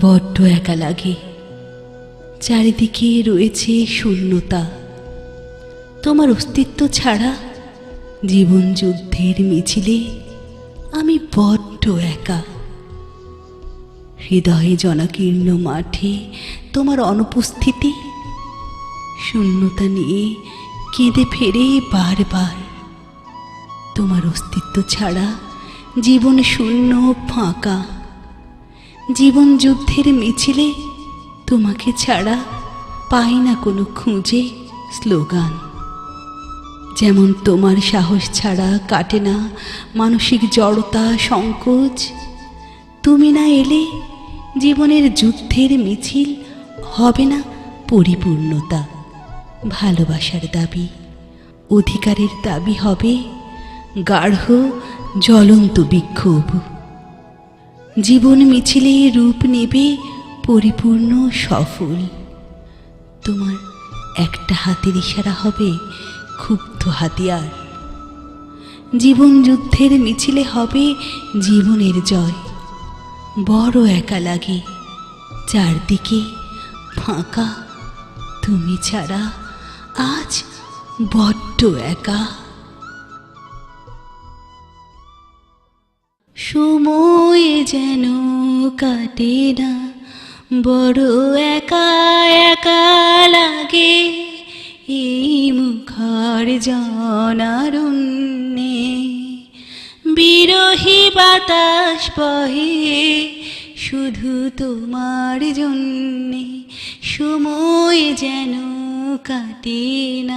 বড্ড একা লাগে। চারিদিকে রয়েছে শূন্যতা। তোমার অস্তিত্ব ছাড়া জীবন যুদ্ধের মিছিলে আমি বড্ড একা। হৃদয়ে জনাকীর্ণ মাঠে তোমার অনুপস্থিতি শূন্যতা নিয়ে কেঁদে ফেরে বারবার। তোমার অস্তিত্ব ছাড়া জীবন শূন্য ফাঁকা। জীবন যুদ্ধের মিছিলে তোমাকে ছাড়া পাই না কোনো খুঁজে স্লোগান। যেমন তোমার সাহস ছাড়া কাটে না মানসিক জড়তা সংকোচ, তুমি না এলে জীবনের যুদ্ধের মিছিল হবে না পরিপূর্ণতা। ভালোবাসার দাবি। অধিকারের দাবি হবে গাঢ়, জ্বলন্ত বিক্ষোভ। জীবন মিছিলে রূপ নেবে পরিপূর্ণ সফল। তোমার একটা হাতের ইশারা হবে ক্ষুব্ধ হাতিয়ার। জীবন যুদ্ধের মিছিলে হবে জীবনের জয়। বড় একা লাগে, চারদিকে ফাঁকা, তুমি ছাড়া। আজ বড্ড একা। সময় যেন কাটে না, বড় একা একা লাগে। এই মুখার জনারণ্যে বিরহী বাতাস বহে শুধু তোমার জন্যে। সময় যেন कठेन।